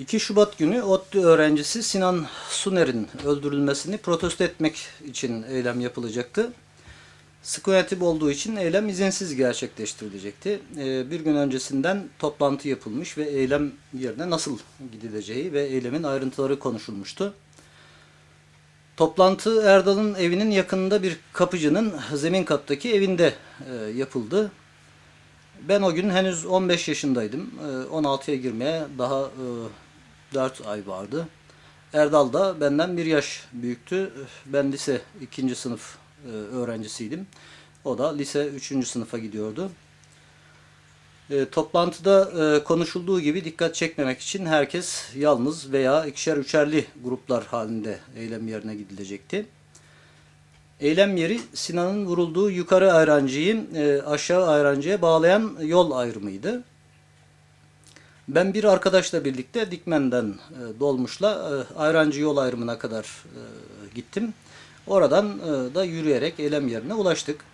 2 Şubat günü ODTÜ öğrencisi Sinan Suner'in öldürülmesini protesto etmek için eylem yapılacaktı. Sıkı yönetim olduğu için eylem izinsiz gerçekleştirilecekti. Ee, Bir gün öncesinden toplantı yapılmış ve eylem yerine nasıl gidileceği ve eylemin ayrıntıları konuşulmuştu. Toplantı Erdal'ın evinin yakınında bir kapıcının zemin kattaki evinde e, yapıldı. Ben o gün henüz 15 yaşındaydım. Ee, 16'ya girmeye daha e, 4 ay vardı. Erdal da benden bir yaş büyüktü. Ben lise 2. sınıf e, öğrencisiydim. O da lise 3. sınıfa gidiyordu. E, toplantıda e, konuşulduğu gibi dikkat çekmemek için herkes yalnız veya ikişer üçerli gruplar halinde eylem yerine gidilecekti. Eylem yeri Sinan'ın vurulduğu yukarı ayrancıyı e, aşağı ayrancıya bağlayan yol ayrımıydı. Ben bir arkadaşla birlikte Dikmen'den e, dolmuşla e, ayrancı yol ayrımına kadar e, gittim. Oradan e, da yürüyerek eylem yerine ulaştık.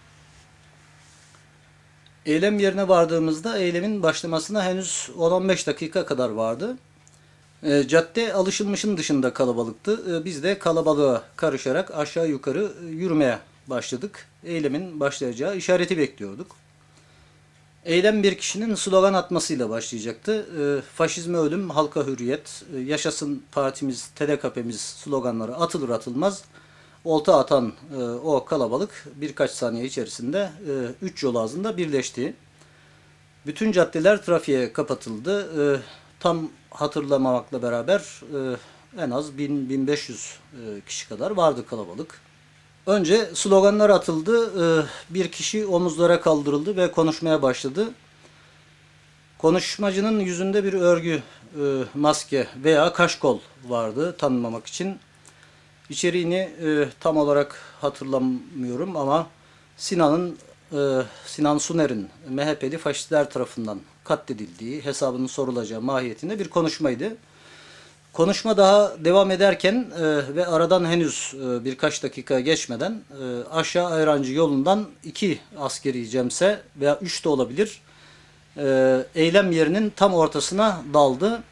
Eylem yerine vardığımızda eylemin başlamasına henüz 10-15 dakika kadar vardı. E, cadde alışılmışın dışında kalabalıktı. E, biz de kalabalığa karışarak aşağı yukarı e, yürümeye başladık. Eylemin başlayacağı işareti bekliyorduk. Eylem bir kişinin slogan atmasıyla başlayacaktı. E, faşizme ölüm, halka hürriyet, e, yaşasın partimiz, TDKP'miz sloganları atılır atılmaz olta atan e, o kalabalık birkaç saniye içerisinde 3 yol ağzında birleşti. Bütün caddeler trafiğe kapatıldı. E, tam hatırlamamakla beraber e, en az 1000-1500 e, kişi kadar vardı kalabalık. Önce sloganlar atıldı. E, bir kişi omuzlara kaldırıldı ve konuşmaya başladı. Konuşmacının yüzünde bir örgü, e, maske veya kaşkol vardı tanınmamak için. İçeriğini e, tam olarak hatırlamıyorum ama Sinan'ın Sinan Suner'in MHP'li faşistler tarafından katledildiği, hesabının sorulacağı mahiyetinde bir konuşmaydı. Konuşma daha devam ederken e, ve aradan henüz e, birkaç dakika geçmeden e, aşağı Ayrancı yolundan iki askeri cemse veya üç de olabilir e, eylem yerinin tam ortasına daldı.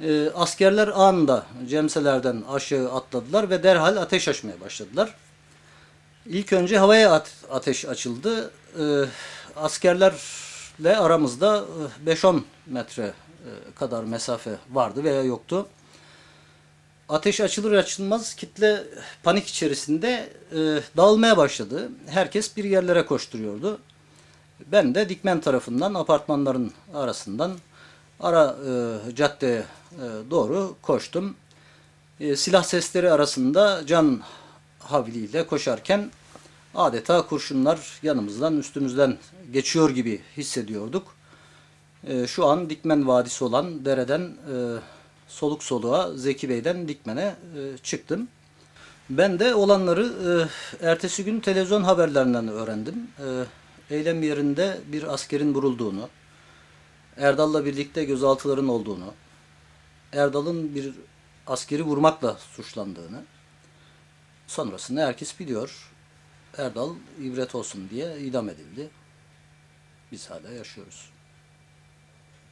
E, askerler anında cemselerden aşağı atladılar ve derhal ateş açmaya başladılar. İlk önce havaya at- ateş açıldı. E, askerlerle aramızda e, 5-10 metre e, kadar mesafe vardı veya yoktu. Ateş açılır açılmaz kitle panik içerisinde e, dağılmaya başladı. Herkes bir yerlere koşturuyordu. Ben de Dikmen tarafından apartmanların arasından ara e, caddeye e, doğru koştum. E, silah sesleri arasında can havliyle koşarken adeta kurşunlar yanımızdan üstümüzden geçiyor gibi hissediyorduk. E, şu an Dikmen Vadisi olan dereden e, soluk soluğa Zeki Bey'den Dikmen'e e, çıktım. Ben de olanları e, ertesi gün televizyon haberlerinden öğrendim. E, eylem yerinde bir askerin vurulduğunu, Erdal'la birlikte gözaltıların olduğunu, Erdal'ın bir askeri vurmakla suçlandığını, sonrasını herkes biliyor. Erdal ibret olsun diye idam edildi. Biz hala yaşıyoruz.